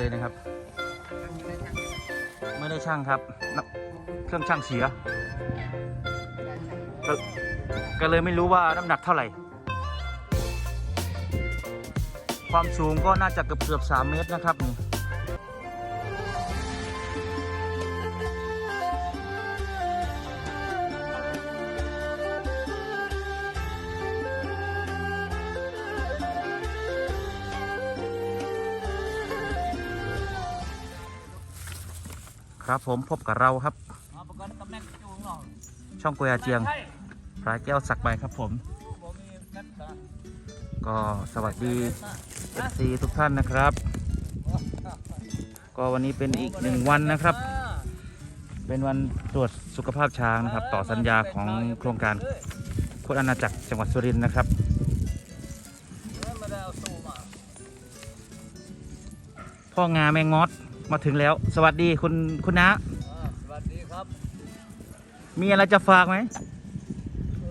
เลยนะครับ ไม่ได้ช่างครับน้ำเครื่องช่างเสียก็ก็เลยไม่รู้ว่าน้ำหนักเท่าไหร่ ความสูงก็น่าจะเกือบเกือบสามเมตรนะครับนี่ ครับผมพบกับเราครับเอาประกันตำแหน่งจูงหรอกช่องกุยอาเจียงใช่พระแก้วสักใบครับผมผมมีนักษาก็สวัสดี FC ทุกท่านนะครับ ก็วันนี้เป็นอีกหนึ่งวันนะครับ เป็นวันตรวจสุขภาพช้างนะครับ ต่อสัญญาของโครงการโคตรอาณาจักรจังหวัดสุรินทร์นะครับไม่ได้เอาตู้มาพ่องาแมงงอด มาถึงแล้ว สวัสดีคุณคุณน้าอ่าสวัสดีครับ มีอะไรจะฝากไหมเอ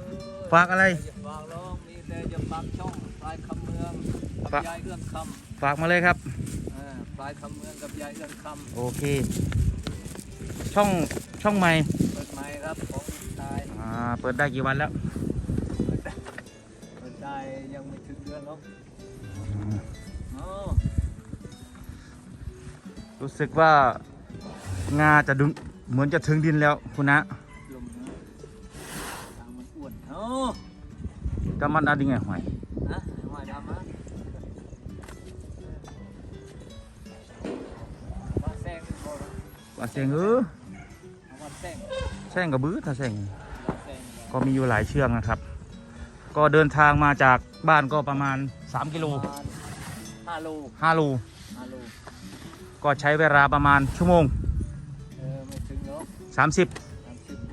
อฝากอะไรอย่าฝากร้องมีแต่จะฝากช่องปลายคำเมืองกับฝากยายเอื้อนคฝากมาเลยครับำอ่าปลายคำเมืองกับยายเอื้อนคโอเค ช่องช่องใหม่ำเปิดไม้ครับของตายอ่าเปิดได้กี่วันแล้วเปิดได้ยังไม่ถึงเดือนหรอกอ๋อ รู้สึกว่างาจะดึงเหมือนจะถึงดินแล้วคุณนะลมนะทางมันอ้วนโอ้ก็มันอะไรไงหอยนะว่าดำนะว่าแซงเป็นบ่นะว่าเสียงเออว่าแซงแช่งกับบื้อถ้าแช่งว่าแซงก็มีอยู่หลายเชือกนะครับ ก็เดินทางมาจากบ้านก็ประมาณ 3 กิโลประมาณห้าโล5โลห้าโล ก็ใช้เวลาประมาณชั่วโมง เออไม่ถึงเนาะ30 สามสิบ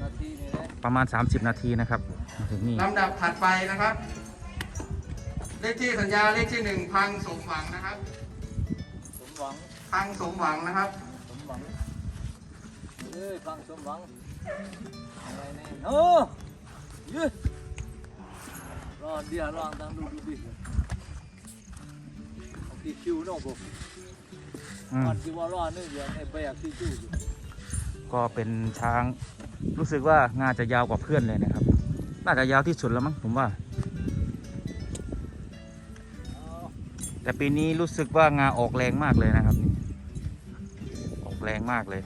นาทีนี่แหละประมาณ 30 นาทีนะครับมาถึงนี่ลำดับถัดไปนะครับ เลขที่สัญญาเลขที่หนึ่งพังสมหวังนะครับ สมหวัง พังสมหวังนะครับ สมหวังเอ้ยฟังสมหวัง อะไรแน่โอ้ยืดรอเดียวรอตั้งดูดูดิเอาที่คิวเนาะผม อืมมันที่ว่ารอนี่เดี๋ยวในไปอยากที่จู้อยู่ก็เป็นช้างรู้สึกว่างาจะยาวกว่าเพื่อนเลยนะครับ น่าจะยาวที่สุดแล้วมั้งผมว่าเอาแต่ปีนี้รู้สึกว่างาออกแรงมากเลยนะครับนี่ออกแรงมากเลย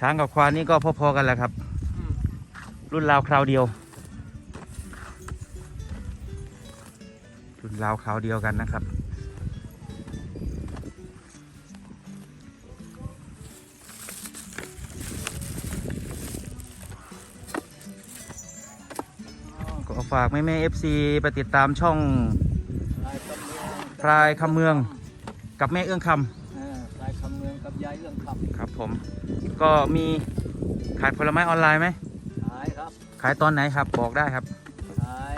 ช้างกับควานนี่ก็พอๆกันแหละครับ อืมรุ่นราวคราวเดียว รุ่นราวคราวเดียวกันนะครับ ฝากแม่แม่เอฟซีไปติดตามช่องลายคำเมืองพลายคำเมืองกับแม่เอื้องคเออลายคำเมืองกับยายเรื่องคำครับผม ก็มีขายผลไม้ออนไลน์ไหมำขายครับ ขายตอนไหนครับบอกได้ครับ ขาย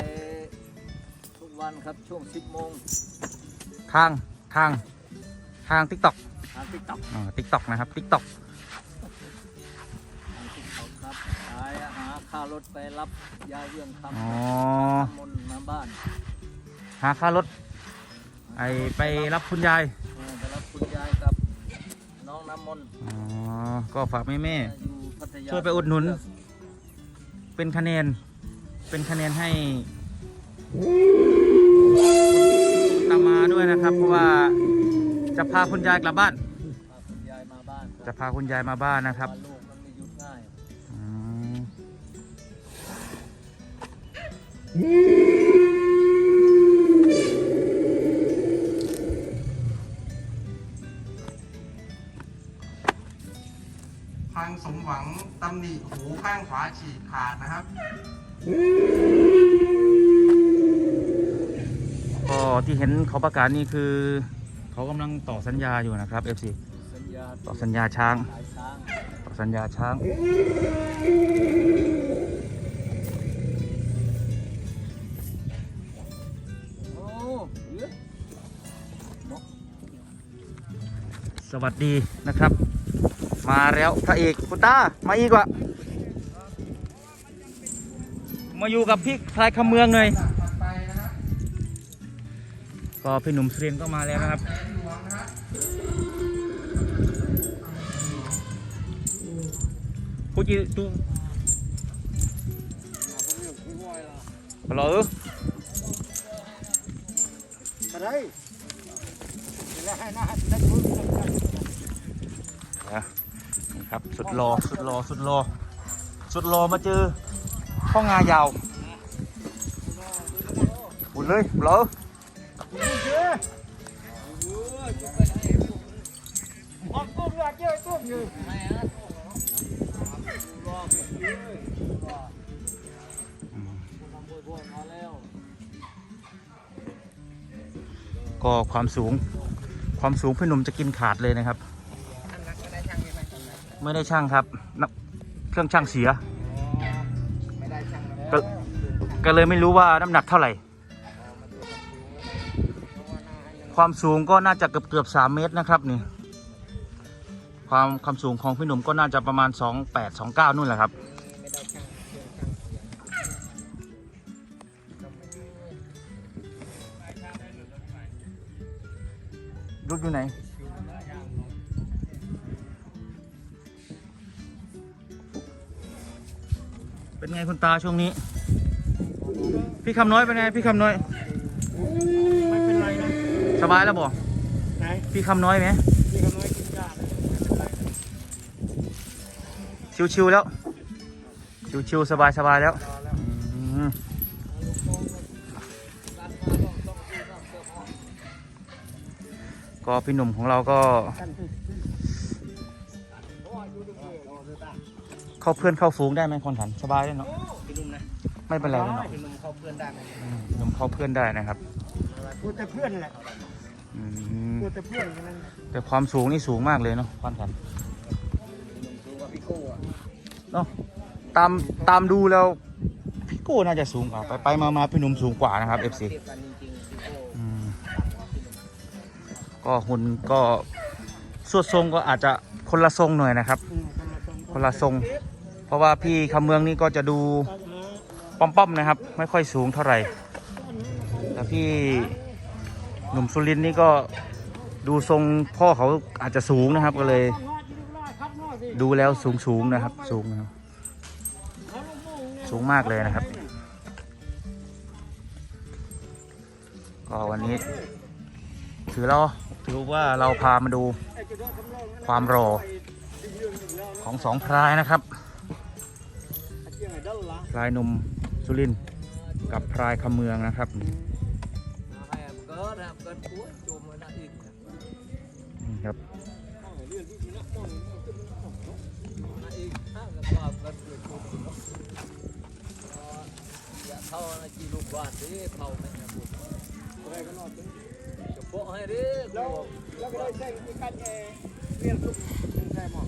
ทุกวันครับช่วง10โมงทางทางทางทิกตอกทางติ๊กต็อกอ๋อทิกตอกนะครับทิกตอกาค่ารถไปรับยายเรื่องคำอ๋อน้ำมนต์มาบ้านหาค่ารถไอไปรับคุณยายเออไปรับคุณยายกับ น้องน้ำมนต์อ๋อก็ฝากแม่แม่ อยู่พัทยาช่วยไปอุดหนุนเป็นคะแนน เป็นคะแนนให้ตามมาด้วยนะครับ เพราะว่าจะพาคุณยายกลับบ้าน พาคุณยายมาบ้านจะพาคุณยายมาบ้านนะครับว่าลูก พังสมหวังตำหนิหูข้างขวาฉีกขาดนะครับ ก็ที่เห็นเขาประกาศนี่คือ เขากำลังต่อสัญญาอยู่นะครับ FC สัญญาต่อสัญญาช้างขายช้าง ต่อสัญญาช้าง สวัสดีนะครับ มาแล้วพระเอกคุณตามาอีกวะมาอยู่กับพี่พลายคำเมืองเลยก็พี่หนุ่มสุรินก็มาแล้วนะครับหลวงนะฮะพูดจีตูฮัลโหลอะไรแล้วให้นะได้พูดนะนี่ครับสุดรอสุดรอสุดรอสุดรอมาเจอพ่องายาวบุญเลยฮัลโหลออกตุ้มอยากเจอตุ้มอยู่ไม่ฮะรอไปเลยรอทำบ่อยมาแล้วก็ความสูงความสูงพี่หนุ่มจะกินขาดเลยนะครับ ไม่ได้ช่างครับนับเครื่องช่างเสีย ไม่ได้ช่างก็ ก็เลยไม่รู้ว่าน้ำหนักเท่าไหร่ ความสูงก็น่าจะเกือบเกือบสามเมตรนะครับนี่ ความความสูงของพี่หนุ่มก็น่าจะประมาณ 28 29นู่นแหละครับ ไม่ได้ช่างเครื่องช่างเสียงรุดอยู่ไหน ไงคุณตาช่วงนี้ พี่คำน้อยเป็นไง พี่คำน้อย ไม่เป็นไรนะสบายแล้วบ่ไหนพี่คำน้อยไหมพี่กำลังกินยาเลยไม่เป็นไรชิวๆแล้ว ชิวๆสบายสบายๆแล้วรอแล้วอืมก็พี่หนุ่มของเราก็ กัน เข้าเพื่อนเข้าฝูงได้ไหมคนขันสบายเลยเนาะพี่นุ่มนะไม่เป็นไรเลยเนาะพี่นุ่มเข้าเพื่อนได้ไหมอืมพี่หนุ่มเข้าเพื่อนได้นะครับพูดแต่เพื่อนแหละอืมพูดแต่เพื่อนแค่นั้นแต่ความสูงนี่สูงมากเลยเนาะควันขันสูงกว่าพี่โก้อะเนาะตามตามดูแล้วพี่โก้น่าจะสูงกว่าไปไปมามาพี่หนุ่มสูงกว่านะครับ FC เทียบกันจริงๆพี่โก้อืมก็หุ่นก็สวดทรงก็อาจจะคนละทรงหน่อยนะครับ คนละทรง เพราะว่าพี่คำเมืองนี่ก็จะดูป้อมๆนะครับ ไม่ค่อยสูงเท่าไหร่ แต่พี่หนุ่มสุรินนี่ก็ดูทรงพ่อเขาอาจจะสูงนะครับก็เลย ดูแล้วสูงสูงๆนะครับ สูงนะครับสูงมากเลยนะครับ ก็วันนี้ ถือเราถือว่าเราพามาดูความรอของสองพรายนะครับ พรายหนุ่มสุรินทร์กับพรายคำเมืองนะครับให้เกิดครับเกิดป่วยจมเลยนะอีกนี่ครับนะอีกห้ากับความเกิดป่วยจมอย่าเท่านะจีลูกบ้านดิเท่าแม่นะบุตรจะโปะให้ดิแล้วแล้วก็ได้ใช้ที่การเอเรียนลูกใช่หมอ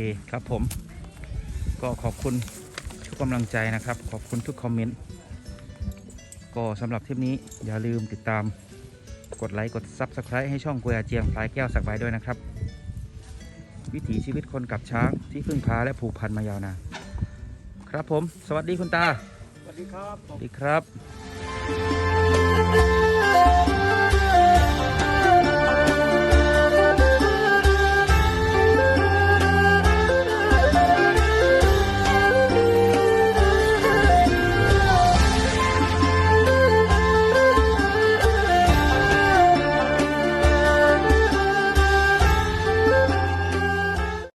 เคครับผม ก็ขอบคุณทุกกำลังใจนะครับ ขอบคุณทุกคอมเมนต์ก็สำหรับทริปนี้อย่าลืมติดตามกดไลค์กด Subscribe ให้ช่องกุยอาเจียงพลายแก้วสักใบด้วยนะครับ วิถีชีวิตคนกับช้างที่พึ่งพาและผูกพันมายาวนานครับผม สวัสดีคุณตา สวัสดีครับสวัสดีครับ